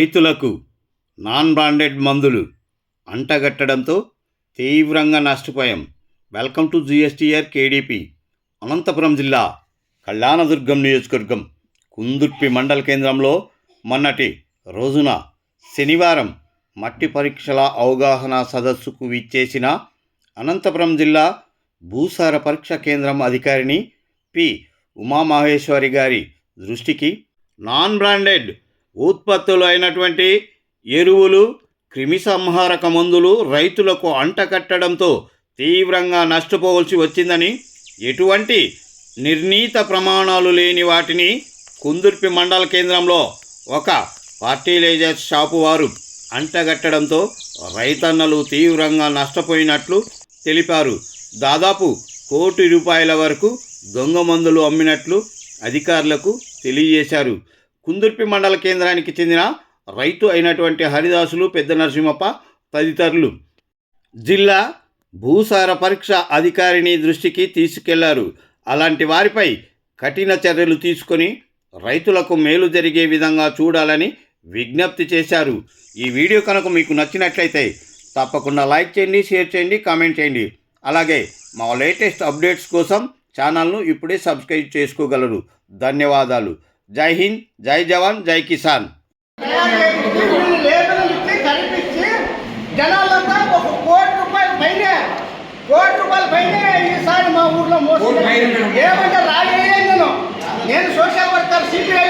రైతులకు non branded మందులు అంటగట్టడంతో తీవ్రంగా నష్టపోయాం. Welcome to GSTR KDP Anantapur జిల్లా కళ్యాణదుర్గం నియోజకవర్గం కుందుర్పి మండల కేంద్రంలో మొన్నటి రోజున శనివారం మట్టి పరీక్షల అవగాహన సదస్సుకు విచ్చేసిన అనంతపురం జిల్లా భూసార పరీక్ష కేంద్రం అధికారిని పి. ఉమామహేశ్వరి గారి దృష్టికి నాన్ బ్రాండెడ్ ఉత్పత్తులు అయినటువంటి ఎరువులు క్రిమిసంహారక మందులు రైతులకు అంటకట్టడంతో తీవ్రంగా నష్టపోవలసి వచ్చిందని ఎటువంటి నిర్ణీత ప్రమాణాలు లేని వాటిని కుందుర్పి మండల కేంద్రంలో ఒక ఫర్టిలైజర్ షాపు వారు అంటగట్టడంతో రైతన్నలు తీవ్రంగా నష్టపోయినట్లు తెలిపారు. దాదాపు కోటి రూపాయల వరకు దొంగ మందులు అమ్మినట్లు అధికారులకు తెలియజేశారు. కుందుర్పి మండల కేంద్రానికి చెందిన రైతు అయినటువంటి హరిదాసులు పెద్ద నరసింహప్ప తదితరులు. జిల్లా భూసార పరీక్ష అధికారిని దృష్టికి తీసుకెళ్ళారు. అలాంటి వారిపై కఠిన చర్యలు తీసుకొని రైతులకు మేలు జరిగే విధంగా చూడాలని విజ్ఞప్తి చేశారు. ఈ వీడియో కనుక మీకు నచ్చినట్లయితే తప్పకుండా లైక్ చేయండి షేర్ చేయండి కామెంట్ చేయండి. అలాగే మా లేటెస్ట్ అప్డేట్స్ కోసం ఛానల్ను ఇప్పుడే సబ్స్క్రైబ్ చేసుకోగలరు. ధన్యవాదాలు. జై హింద్ జై జవాన్ జై కిసాన్. కోటి రూపాయల పైనే కోటి రూపాయల పైనే ఈసారి మా ఊర్లో మోసం. ఏమంటే రాగే నేను నేను సోషల్ వర్కర్ సిపిఐ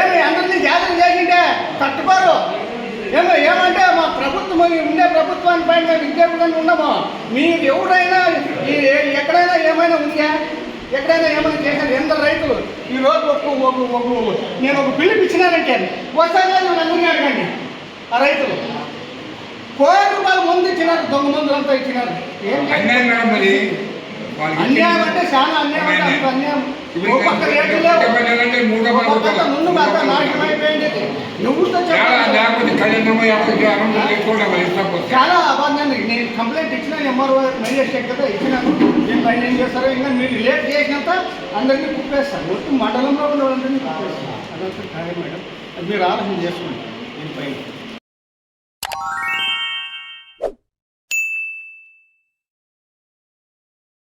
ఏమి అందరినీ జాతర చేసింటే తట్టుకోరు. ఏమో ఏమంటే మా ప్రభుత్వం ఉండే ప్రభుత్వాన్ని పైన మేము విజ్ఞాపన ఉన్నాము? మీకు ఎవరైనా ఈ ఎక్కడైనా ఏమైనా ఉందా? ఎక్కడైనా ఏమైనా చేశారు? ఎందరు రైతులు? ఈ నేను ఒక పిలుపు ఇచ్చినానంటే వస్తాను నన్ను అడగండి. ఆ రైతులు. కోటి రూపాయలు ముందు ఇచ్చినారు దొంగ మందులు అంతా ఇచ్చినారు. ఏం అన్యాయం అంటే చాలా అన్యాయం అంటే అంత అన్యాయం. ఓ పక్క రేట్లు లేవు. ఓ పక్క. ముందు చాలా అబాధ్యాన్ని నేను కంప్లైంట్ ఇచ్చిన ఎంఆర్ఓ మెజిస్ట్రేట్ కదా ఇచ్చినాను నేను ఏం చేస్తారో ఇంకా మీరు లేట్ చేసినంత అందరినీ కుప్పేస్తారు. మొత్తం మండలంలో ఉన్న వాళ్ళందరినీ కుప్పేస్తారు. అదంతా ఖాయం మేడం. అది మీరు ఆలోచన చేసుకోండి. దీనిపైన